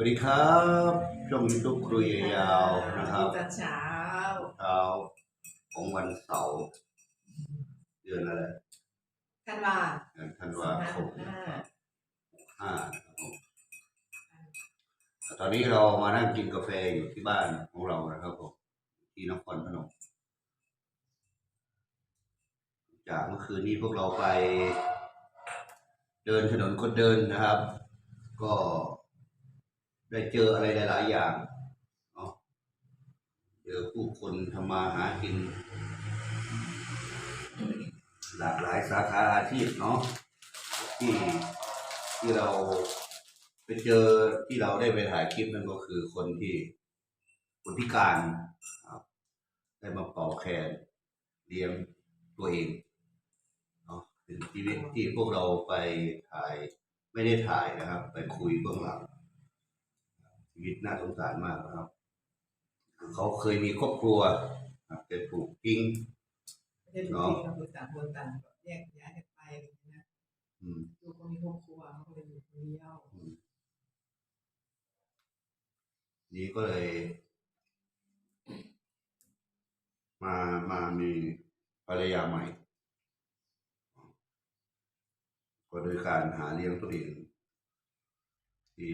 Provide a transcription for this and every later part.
วัสดีครับช่องยูทูบครุยยาวนะครับตอนเช้าเช้าของวันเสาร์เดือนอะไรท่านว่าเดือนธันวาคมห้าห้าครับผมตอนนี้เรามานั่งกินกาแฟอยู่ที่บ้านของเรานะครับผมที่นครพนมจากเมื่อคืนนี้พวกเราไป เดินถนนคนเดินนะครับ ก็ ได้เจออะไรหลาย ๆ อย่างเนาะเจอผู้คนทำมาหากิน หลากหลายสาขาอาชีพเนาะที่ที่เราไปเจอที่เราได้ไปถ่ายคลิปนั่นก็คือคนที่คนพิการได้มาเป่าแคนเลี้ยงตัวเองเนาะเป็นชีวิตที่พวกเราไปถ่ายไม่ได้ถ่ายนะครับ ไปคุยเบื้องหลัง ชีวิตน่าสงสารมากนะครับ เขาเคยมีครอบครัวครับแต่ถูกทิ้งไม่ได้ดูที่เราคือต่างคนต่างแยกย้ายกันไปอะไรอย่างเงี้ยนะอืมลูกก็มีครอบครัวเขาก็เลยอยู่คนเดียวนี้ก็เลย มามามีภรรยาใหม่ก็โดยการหาเลี้ยงตัวเองที่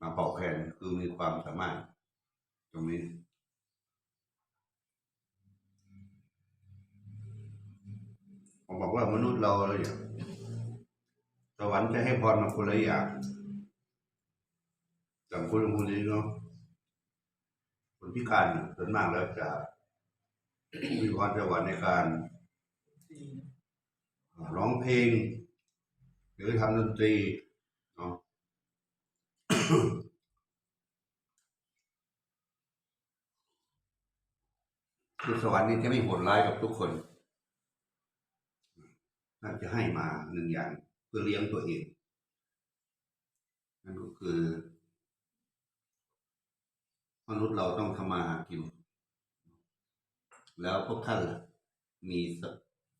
มาเป่าแคนคือมีความสามารถ ตรงนี้ ผมบอกว่ามนุษย์เราเลยอย่างสวรรค์จะให้พรมาคนละอย่างอย่างคุณลุงคนนี้เนาะคนพิการเนี่ยส่วนมากแล้วจะมีพรสวรรค์ในการดีร้องเพลง หรือทำดนตรีเนาะ คือสวรรค์นี่จะไม่โหดร้ายกับทุกคนน่าจะให้มาหนึ่งอย่างเพื่อเลี้ยงตัวเอง นั่นก็คือมนุษย์เราต้องทำมาหากิน แล้วพวกท่านมี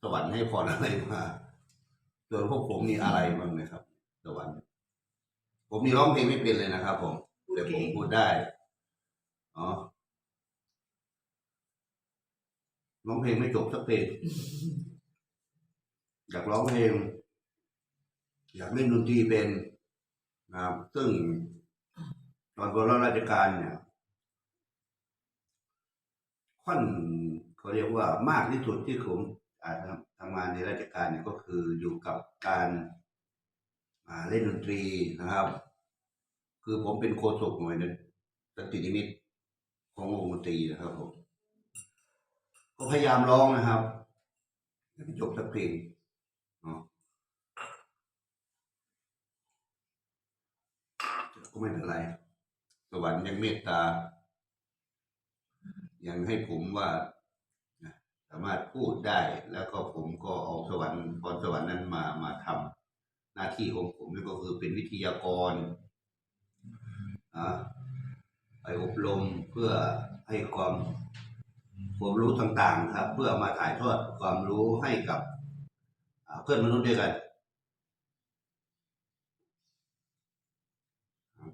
สวรรค์ให้พรอะไรมาส่วนพวกผมมีอะไรบ้างไหมครับ สวรรค์ ผมมีร้องเพลงไม่เป็นเลยนะครับ ผมแต่ผมพูดได้อ๋อร้องเพลงไม่จบสักเพลงอยากร้องเพลง อยากเล่นดนตรีเป็นนะครับ ซึ่งตอนบรราชการเนี่ยค่อนเขาเรียกว่ามากที่สุดที่ผมอาจทำทำงานในราชการเนี่ยก็คืออยู่กับการ เล่นดนตรีนะครับ คือผมเป็นโฆษกหน่วยนึงสตินิมิตของวงดนตรีนะครับผมก็พยายามร้องนะครับให้จบสักเพลงก็ไม่เป็นไร สวรรค์ยังเมตตา ยังให้ผมว่าสามารถพูดได้แล้วก็ผมก็เอาสวรรค์พรสวรรค์นั้นมามาทำ หน้าที่ของผมก็คือเป็นวิทยากรไปอบรมเพื่อให้ความความรู้ต่างๆครับ เพื่อมาถ่ายทอดความรู้ให้กับเพื่อนมนุษย์ด้วยกัน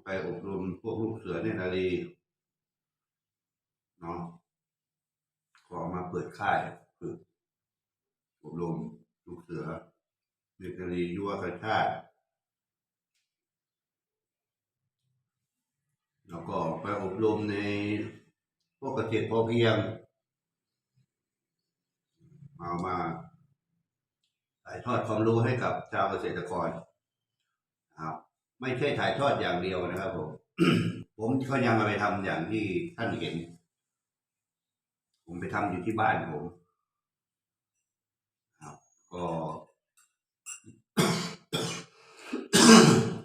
ไปอบรมพวกลูกเสือเนตรนารีเนาะขอมาเปิดค่ายฝึกอบรมลูกเสือ เนตรนารียุวกชาติแล้วก็ไปอบรมในพวกเกษตรพอเพียงเอามาถ่ายทอดความรู้ให้กับชาวเกษตรกรครับไม่ใช่ถ่ายทอดอย่างเดียวนะครับผม ผมก็ยังเอาไปทำอย่างที่ท่านเห็น ผมไปทำอยู่ที่บ้านผม ครับ ก็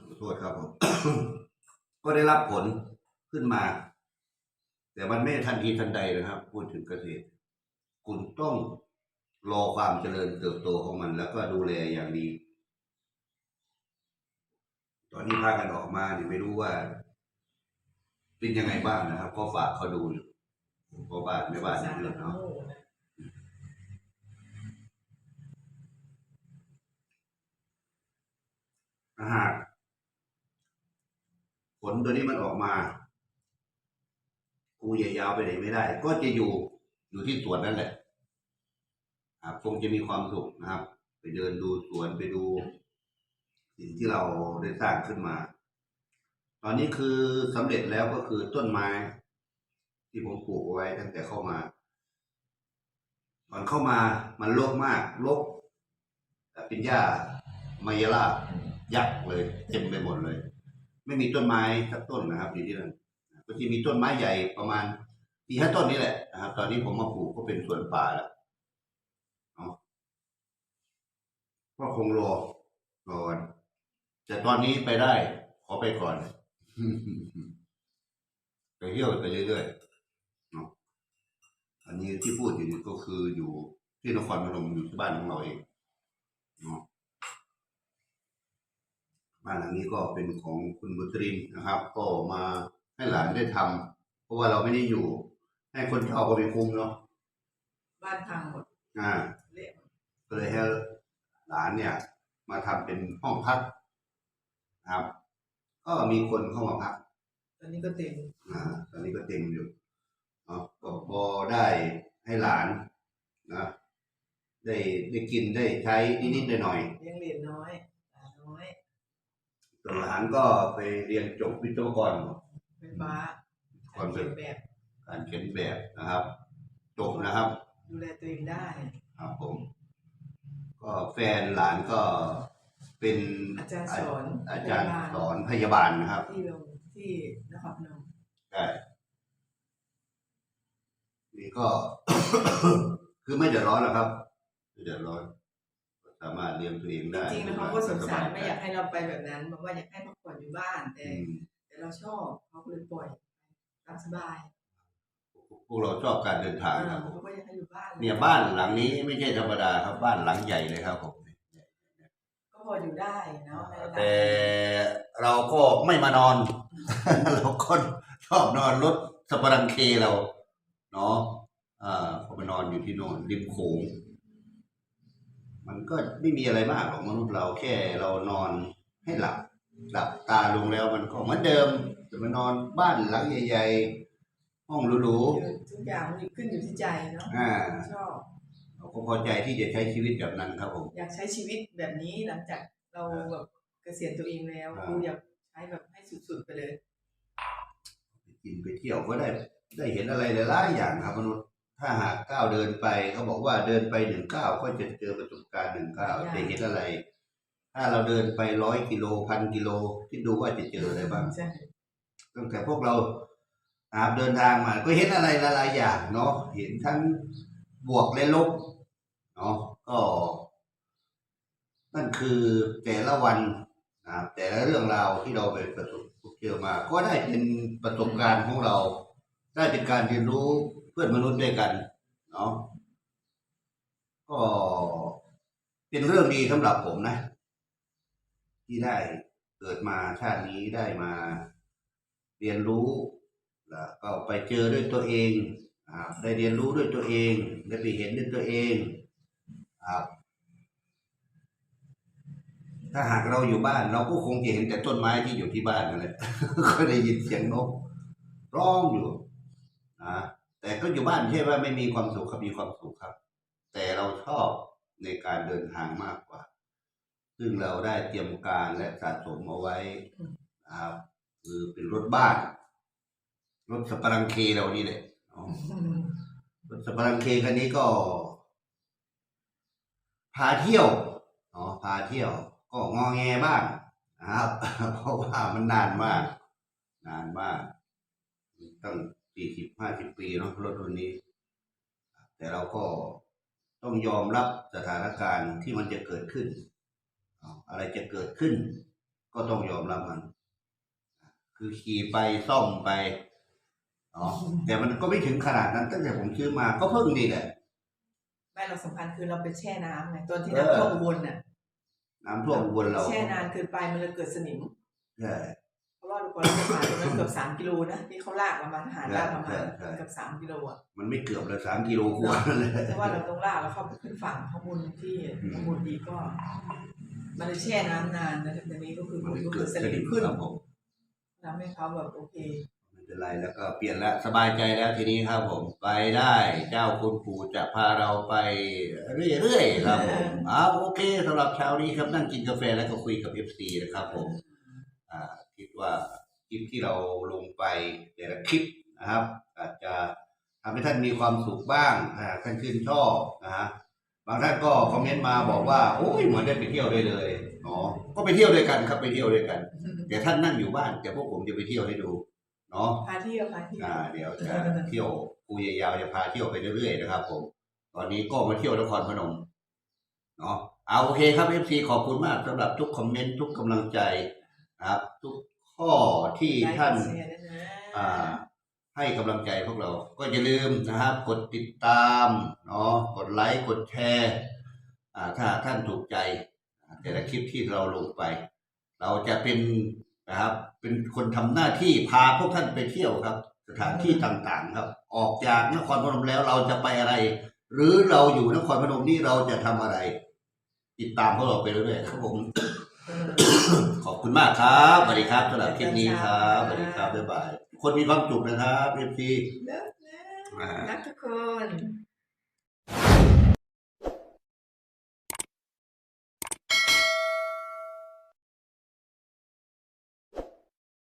ขอโทษครับผม ก็ได้รับผลขึ้นมา แต่มันไม่ทันทีทันใดนะครับ พูดถึงเกษตร คุณต้องรอความเจริญเติบโตของมัน แล้วก็ดูแลอย่างดี ตอนนี้พากันออกมาเนี่ยไม่รู้ว่า เป็นยังไงบ้างนะครับ ก็ฝากเขาดูอยู่เพราะบ้านไม่บ้านนี่เรื่องเนาะ โง่นะ ถ้า หากผลตัวนี้มันออกมากูอย่ายาวไปไหนไม่ได้ ก็จะอยู่อยู่ที่สวนนั่นแหละครับคงจะมีความสุขนะครับ ไปเดินดูสวนไปดู สิ่งที่เราได้สร้างขึ้นมา ตอนนี้คือสำเร็จแล้วก็คือต้นไม้ ที่ผมปลูกไว้ตั้งแต่เข้ามาก่อนเข้ามามันรกมากรกเป็นหญ้ามายาลาบ ยักษ์เลยเต็มไปหมดเลย ไม่มีต้นไม้สักต้นนะครับอยู่ที่นั่นก็จะมีต้นไม้ใหญ่ประมาณสี่ห้าต้นนี่แหละนะครับ ตอนนี้ผมมาปลูกก็เป็นสวนป่าแล้วเอาก็คงรอก่อนแต่ตอนนี้ไปได้ ขอไปก่อนไปเที่ยวไปเรื่อยๆเนาะอันนี้ที่พูดอยู่นี่ก็คืออยู่ที่นครพนมอยู่ที่บ้านของเราเองเนาะ บ้านหลังนี้ก็เป็นของคุณบุตรินนะครับ ก็มาให้หลานได้ทำเพราะว่าเราไม่ได้อยู่ ให้คนเช่าก็ไปคุ้มเนาะบ้านพังหมดอ่าเละหมดก็เลยให้หลานเนี่ย มาทำเป็นห้องพักนะครับ ก็มีคนเข้ามาพัก ตอนนี้ก็เต็มอ่า ตอนนี้ก็เต็มอยู่เนาะก็พอได้ให้หลานนะได้ได้กินได้ใช้นิดๆหน่อยเลี้ยงเหรียญน้อยหลานน้อยๆส่วน หลานก็ไปเรียนจบวิศวกรไฟฟ้าก่อนเสร็เขียจนแบบ การเขียนแบบนะครับ จบนะครับ ดูแลตัวเองได้ครับผม ก็แฟนหลานก็เป็นอาจารย์สอนอาจารย์สอนพยาบาลนะครับ ที่โรงที่นครพนมใช่นี่ก็ คือไม่เดือดร้อนหรอกครับไม่เดือดร้อน สามารถเลี้ยงตัวเองได้จริงๆแล้วเขาก็สงสารไม่อยากให้เราไปแบบนั้นบอกว่าอยากให้พักผ่อนอยู่บ้านแต่อืมแต่เราชอบเขาก็เลยปล่อยตามสบายพวกเราชอบการเดินทางเออครับผมเขาก็อยากให้อยู่บ้านเนี่ยบ้านหลังนี้ไม่ใช่ธรรมดาครับบ้านหลังใหญ่เลยครับผมก็พออยู่ได้เนาะในระดับแต่เราก็ไม่มานอน เราก็ชอบนอนรถสปารังเคเรา เนาะอ่าพอไปนอนอยู่ที่โน่นริมโขง มันก็ไม่มีอะไรมากหรอกมนุษย์เราแค่เรานอนให้หลับหลับตาลงแล้วมันก็เหมือนเดิมจะมานอนบ้านหลังใหญ่ๆห้องหรูคือทุกอย่างมันขึ้นอยู่ที่ใจเนาะๆอ่าชอบเราก็พอใจที่จะใช้ชีวิตแบบนั้นครับผมอยากใช้ชีวิตแบบนี้หลังจากเราแบบเกษียณตัวเองแล้วอ่าคืออยากใช้แบบให้สุดๆไปเลยไปกินไปเที่ยวก็ได้ได้เห็นอะไรหลายๆอย่างครับมนุษย์ ถ้าหากก้าวเดินไปเขาบอกว่าเดินไปหนึ่งก้าวก็จะเจอประสบการณ์หนึ่งก้าวใช่จะเห็นอะไร ถ้าเราเดินไปร้อยกิโลพันกิโลคิดดูว่าจะเจออะไรบ้างใช่ตั้งแต่พวกเราอาเดินทางมาก็เห็นอะไรหลายๆอย่างเนาะเห็นทั้งบวกและลบเนาะก็ นั่นคือแต่ละวันนะครับแต่ละเรื่องราวที่เราไปประสบพบเจอมา ก็ได้เป็นประสบการณ์ของเรา ได้เป็นการเรียนรู้เพื่อนมนุษย์ด้วยกันเนาะก็เป็นเรื่องดีสำหรับผมนะ ที่ได้เกิดมาชาตินี้ได้มาเรียนรู้แล้วก็ไปเจอด้วยตัวเองครับได้เรียนรู้ด้วยตัวเอง ได้ไปเห็นด้วยตัวเองครับถ้าหากเราอยู่บ้าน เราก็คงจะเห็นแต่ต้นไม้ที่อยู่ที่บ้านนั่นแหละก็ได้ยินเสียงนกร้องอยู่นะ แต่ก็อยู่บ้านใช่ว่าไม่มีความสุขครับมีความสุขครับ แต่เราชอบในการเดินทางมากกว่า ซึ่งเราได้เตรียมการและสะสมเอาไว้นะครับคือเป็นรถบ้าน รถสปารังเคเรานี่แหละรถสปารังเคคันนี้ก็ พาเที่ยวเนาะพาเที่ยว ก็งอแงบ้างนะครับเพราะว่ามันนานมาก นานมากตั้ง สี่สิบห้าสิบปีเนาะรถรุ่นนี้ แต่เราก็ต้องยอมรับสถานการณ์ที่มันจะเกิดขึ้นเอาอะไรจะเกิดขึ้น ก็ต้องยอมรับมัน คือขี่ไปซ่อมไปเนาะแต่มันก็ไม่ถึงขนาดนั้นตั้งแต่ผมซื้อมาก็เพิ่งนี่แหละไม่เราสำคัญคือเราไปแช่น้ำไงตอนที่เออน้ำท่วมอุบลน่ะน้ำท่วมอุบลเราแช่นานเกินไปมันเลยเกิดสนิมใช่เพราะ ว่าลูกบอลเราผ่านตรงนั้นเกือบสามกิโลนะที่เขาลากประมาณหารลากประมาณใช่ใช่เกือบสามกิโลอะมันไม่เกือบเลยสามกิโลกว่าเลยเพราะว่าเราต้องลากแล้วเข้าไปขึ้นฝั่งข้างบนที่อืมข้างบนดีก็ มันเลยแช่น้ำนานแล้วทีนี้ก็คือมันก็เกิคือดสสนินิมมขึ้นครับผมน้ำให้เขาแบบโอเคไม่เป็นไรแล้วก็เปลี่ยนแล้วสบายใจแล้วทีนี้ครับผมไปได้เจ้าคุณปู่จะพาเราไปเรื่อยๆครับผมอ้าวโอเคสำหรับเช้านี้ครับนั่งกินกาแฟแล้วก็คุยกับ FC นะครับผมอ่าคิดว่า คลิปที่เราลงไปแต่ละคลิปนะครับ อาจจะทำให้ท่านมีความสุขบ้างอ่าท่านชื่นชอบนะฮะบางท่านก็คอมเมนต์มาบอกว่าโอ้ยเหมือนได้ไปเที่ยวได้เลยอ๋อก็ไปเที่ยวด้วยกันครับไปเที่ยวด้วยกันแต่ท่านนั่งอยู่บ้านแต่พวกผมจะไปเที่ยวให้ดูเนาะพาเที่ยวพาเที่ยวอ่าเดี๋ยวจะเที่ยวปูยาวๆจะพาเที่ยวไปเรื่อยๆนะครับ ผม ตอนนี้ก็มาเที่ยวนครพนมเนาะเอาโอเคครับเอฟซีขอบคุณมากสำหรับทุกคอมเมนต์ทุกกำลังใจนะครับ ทุก ข้อที่ท่านไลค์กดแชร์ด้วยนะอ่าให้กำลังใจพวกเรา ก็อย่าลืมนะครับ กดติดตามเนาะกดไลค์กดแชร์อ่าถ้าท่านถูกใจอ่าแต่ละคลิปที่เราลงไป เราจะเป็นนะครับ เป็นคนทำหน้าที่พาพวกท่านไปเที่ยวครับ สถานที่ต่างๆ ครับ ออกจากนครพนมแล้วเราจะไปอะไร หรือเราอยู่นครพนมนี่เราจะทำอะไร ติดตามพวกเราไปเรื่อยๆครับผมเออ ขอบคุณมากครับสวัสดีครับสำหรับคลิปนี้ครับสวัสดีครับบ๊ายบายคนมีความสุขนะครับเอฟซีเลิกนะอ่ารักทุกคน